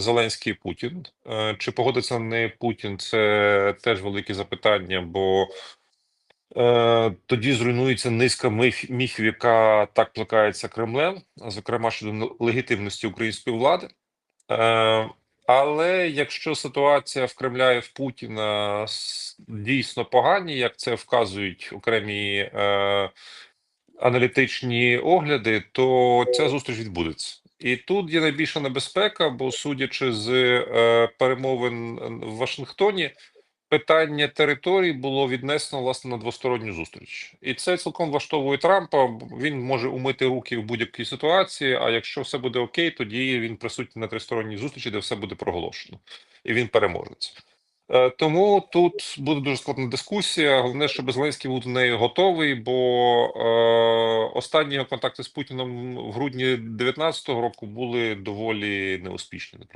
Зеленський Путін. Е, Чи погодиться не Путін? Це теж велике запитання, бо е, тоді зруйнується низка міф, міфів, яка так плекається Кремлем, зокрема щодо легітимності української влади. Е, але якщо ситуація в Кремля і в Путіна дійсно погані, як це вказують окремі е, аналітичні огляди, то ця зустріч відбудеться. І тут є найбільша небезпека, бо судячи з е, перемовин в Вашингтоні, питання територій було віднесено власне на двосторонню зустріч, і це цілком влаштовує Трампа. Він може умити руки в будь-якій ситуації. А якщо все буде окей, тоді він присутній на тристоронній зустрічі, де все буде проголошено, і він переможець. Е, Тому тут буде дуже складна дискусія. Головне, щоб Зеленський був до неї готовий, бо е, останні контакти з Путіном в грудні 2019 року були доволі неуспішні.